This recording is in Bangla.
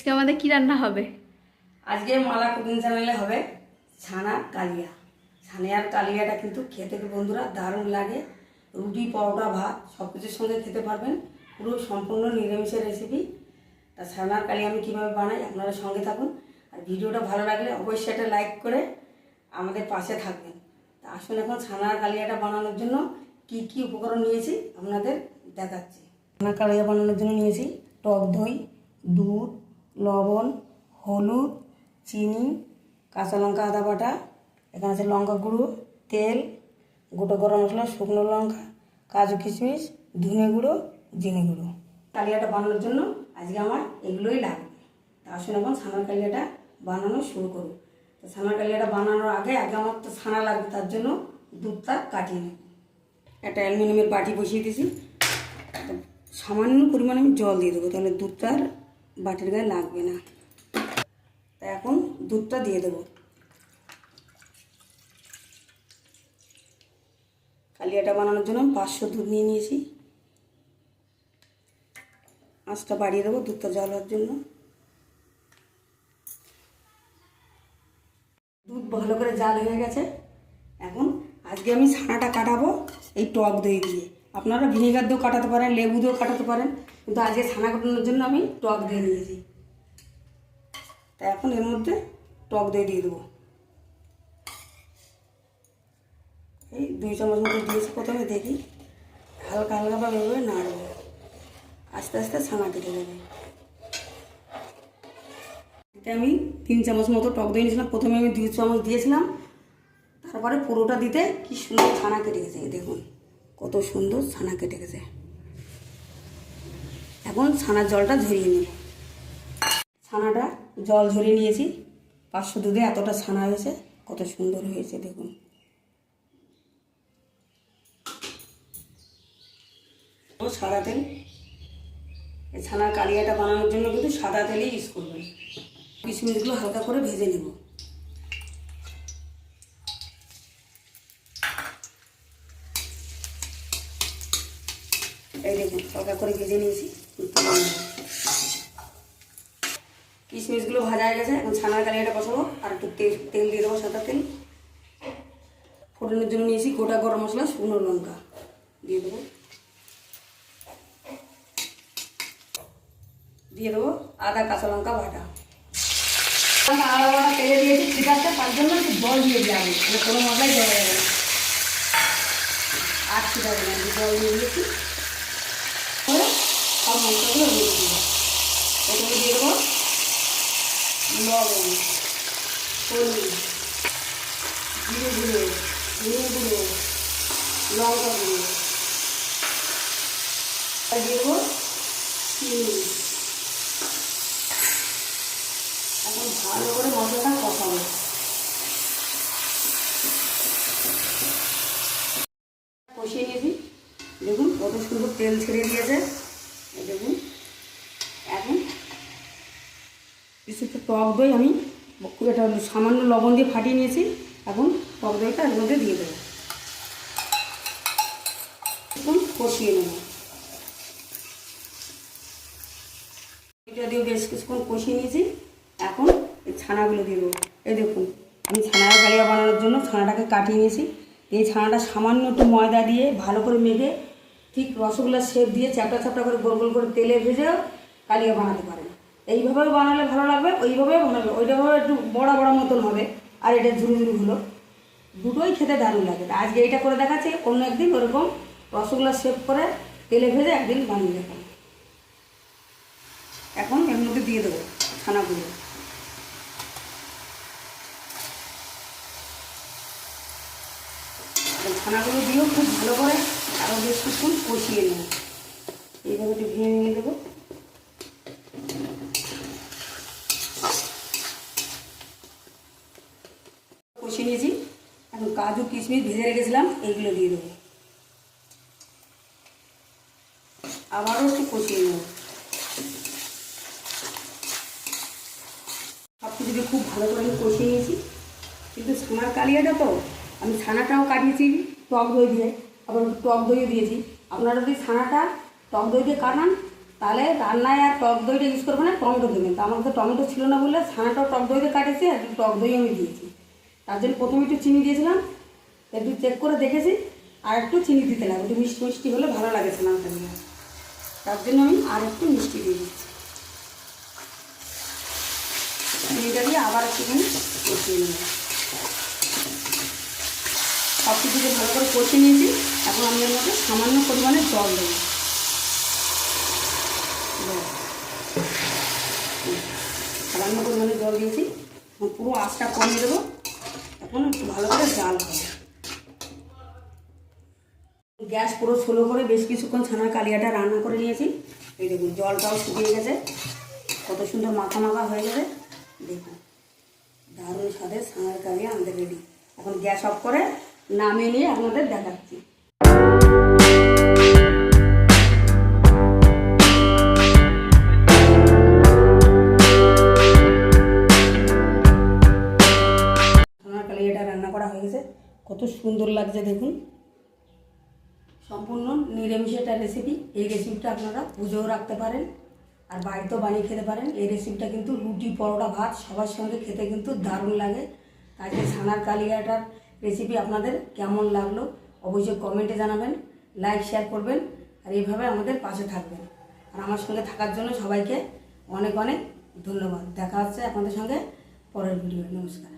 আজকে আমাদের কি রান্না হবে? আজকে মালা কুকিং চ্যানেলে হবে ছানা কালিয়া। ছানার কালিয়াটা কিন্তু খেতে বন্ধুরা দারুণ লাগে। রুটি, পরোটা, ভাত সব কিছুর সঙ্গে খেতে পারবেন। পুরো সম্পূর্ণ নিরামিষের রেসিপি তা ছানার কালিয়া আমি কীভাবে বানাই আপনারা সঙ্গে থাকুন। আর ভিডিওটা ভালো লাগলে অবশ্যই একটা লাইক করে আমাদের পাশে থাকবেন। তা আসুন এখন ছানার কালিয়াটা বানানোর জন্য কি কি উপকরণ নিয়েছি আপনাদের দেখাচ্ছি। ছানার কালিয়া বানানোর জন্য নিয়েছি টক দই, দুধ লবণ, হলুদ, চিনি, কাঁচা লঙ্কা, আদা বাটা। এখানে আছে লঙ্কা গুঁড়ো, তেল, গোটা গরম মশলা, শুকনো লঙ্কা, কাজু কিশমিশ, ধনে গুঁড়ো, জিনে গুঁড়ো। কালিয়াটা বানানোর জন্য আজকে আমার এগুলোই লাগবে। তা আসুন এখন ছানার কালিয়াটা বানানো শুরু করুন। তো ছানার কালিয়াটা বানানোর আগে আগে আমার তো ছানা লাগবে, তার জন্য দুধটা কাটিয়ে নেব। একটা অ্যালুমিনিয়ামের বাটি বসিয়ে দিয়েছি। সামান্য পরিমাণে আমি জল দিয়ে দেবো, তাহলে দুধটা আর বাটির গায়ে লাগবে না। তা এখন দুধটা দিয়ে দেবো। কালিয়াটা বানানোর জন্য আমি পাঁচশো দুধ নিয়ে নিয়েছি। আঁচটা বাড়িয়ে দেবো দুধটা জল হওয়ার জন্য। দুধ ভালো করে জাল হয়ে গেছে। এখন আজকে আমি ছানাটা কাটাবো এই টক দই দিয়ে। আপনারা ভিনেগার দিয়েও কাটাতে পারেন, লেবু দিয়েও কাটাতে পারেন, কিন্তু আজকে ছানা কাটানোর জন্য আমি টক দিয়ে নিয়েছি তা এখন এর মধ্যে টক দই দিয়ে দেবো। এই দুই চামচ মতো দিয়েছি প্রথমে, দেখি হালকা হালকাভাবে এভাবে নাড়বো। আস্তে আস্তে ছানা কেটে যাবে। এটা আমি তিন চামচ মতো টক দই নিয়েছিলাম। প্রথমে আমি দুই চামচ দিয়েছিলাম। তারপরে পুরোটা দিতে কি সুন্দর ছানা কেটে গেছে দেখুন। কত সুন্দর ছানা কেটে গেছে এখন ছানার জলটা ঝরিয়ে নেব ছানাটা জল ঝরিয়ে নিয়েছি। পাঁচশো দুধে এতটা ছানা হয়েছে, কত সুন্দর হয়েছে দেখুন। সাদা তেল। ছানার কালিয়াটা বানানোর জন্য কিন্তু সাদা তেলই ইউজ করবেন। কিশমিশগুলো হালকা করে ভেজে নেব। এই দেখুন হালকা করে ভেজে নিয়েছি। কিশমিশগুলো ভাজা হয়ে গেছে, এখন ছানার কালিয়াটা বসাবো, আর একটু তেল তেল দিয়ে দেবো সাদা তেল। ফোড়নের জন্য নিয়েছি গোটা গরম মশলা, শুকনো লঙ্কা দিয়ে দেবো। দিয়ে দেবো আদা, কাঁচা লঙ্কা, বাটা। আমি আদা, বাটা তেলে দিয়েছি, ঠিক আছে, তার জন্য জল দিয়ে দিলাম মানে কোনো মশলাই জল যাবে আর ঠিক আছে জল দিয়ে দিয়েছি। সব মশলাগুলো দিয়ে দেবো প্রথমে দিয়ে দেবো লবণ হলুদ জিরে গুঁড়ো ধনে গুঁড়ো লঙ্কা গুঁড়ো আর দিয়ে দেবো চিনি এখন ভালো করে মশলাটা কষাবো কষিয়ে নিয়েছি দেখুন কত সুন্দর তেল ছেড়ে দিয়েছে। দেখুন, এখন টক দই আমি একটা সামান্য লবণ দিয়ে ফাটিয়ে নিয়েছি। এখন টক দইটা এর মধ্যে দিয়ে দেবো। এখন কষিয়ে নেব। এটা দিয়ে বেশ কিছুক্ষণ কষিয়ে নিয়েছি। এখন এই ছানাগুলো দিয়ে দেবো। এই দেখুন, আমি ছানার কালিয়া বানানোর জন্য ছানাটাকে কাটিয়ে নিয়েছি। এই ছানাটা সামান্য একটু ময়দা দিয়ে ভালো করে মেখে ঠিক রসগোল্লার শেপ দিয়ে চ্যাপটা চ্যাপটা করে গোল গোল করে তেলে ভেজেও কালিয়া বানাতে পারেন এইভাবে বানালে ভালো লাগবে ওইভাবে বানাবে ওইটাভাবে একটু বড়া বড়া মতন হবে, আর এটা ঝুরু হলো। দুটোই খেতে দারুণ লাগে। আজকে এইটা করে দেখাচ্ছি, অন্য একদিন ওরকম রসগোল্লা শেপ করে তেলে ভেজে একদিন বানিয়ে দেখাবো। এখন এর মধ্যে দিয়ে দেবো ছানাগুলো। ছানাগুলো দিয়েও খুব ভালো করে আরও বেশ কিছুক্ষণ কষিয়ে নেব এইভাবে একটু ভেঙে নিয়ে দেবো কষিয়ে নিয়েছি। এখন কাজু, কিশমিশ ভেজে রেখেছিলাম, এইগুলো দিয়ে দেবো। আবারও একটু কষিয়ে নেব। সব কিছুকে খুব ভালো করে আমি কষিয়ে নিয়েছি। কিন্তু ছানার কালিয়াটা তো, আমি ছানাটাও কাটিয়েছি, টক দই দিয়ে। আবার টক দইও দিয়েছি। আপনারা যদি ছানাটা টক দই দিয়ে কাটান, তাহলে রান্নায় আর টক দইটা ইউজ করব না টমেটো দেবেন। তো আমার তো টমেটো ছিল না বলে ছানাটাও টক দইতে কাটেছি, আর টক দই আমি দিয়েছি। তার জন্য প্রথমে একটু চিনি দিয়েছিলাম, একটু চেক করে দেখেছি, আর একটু চিনি দিতে লাগবে। একটু মিষ্টি মিষ্টি হলে ভালো লাগে ছানাটা নিয়ে। তার জন্য আমি আর একটু মিষ্টি দিয়ে দিচ্ছি। চিনিটা দিয়ে আবার একটুখানি কষিয়ে নেব। সব কিছুকে ভালো করে কষিয়ে নিয়েছি। এখন আমি এর মধ্যে সামান্য পরিমাণে জল দেবো। সামান্য পরিমাণে জল দিয়েছি। পুরো আঁচটা কমিয়ে দেবো। এখন একটু ভালো করে জাল হবে। গ্যাস পুরো স্লো করে বেশ কিছুক্ষণ ছানার কালিয়াটা রান্না করে নিয়েছি। এই দেখুন, জলটাও শুকিয়ে গেছে। কত সুন্দর মাখা মাখা হয়ে গেছে। দেখুন, দারুণ স্বাদের ছানার কালিয়া আমাদের রেডি এখন গ্যাস অফ করে নামিয়ে নিয়ে আপনাদের দেখাচ্ছি। রান্না করা হয়ে গেছে। কত সুন্দর লাগছে দেখুন। সম্পূর্ণ নিরামিষ একটা রেসিপি এই রেসিপিটা আপনারা পুজোও রাখতে পারেন আর বাড়িতেও বানিয়ে খেতে পারেন। এই রেসিপিটা কিন্তু রুটি, পরোটা, ভাত সবার সঙ্গে খেতে কিন্তু দারুণ লাগে। যে ছানার কালিয়াটার রেসিপি আপনাদের কেমন লাগল অবশ্যই কমেন্টে জানাবেন লাইক শেয়ার করবেন, আর এইভাবে আমাদের পাশে থাকবেন। আর আমার সঙ্গে থাকার জন্য সবাইকে অনেক অনেক ধন্যবাদ। দেখা হচ্ছে আপনাদের সঙ্গে পরের ভিডিও নমস্কার।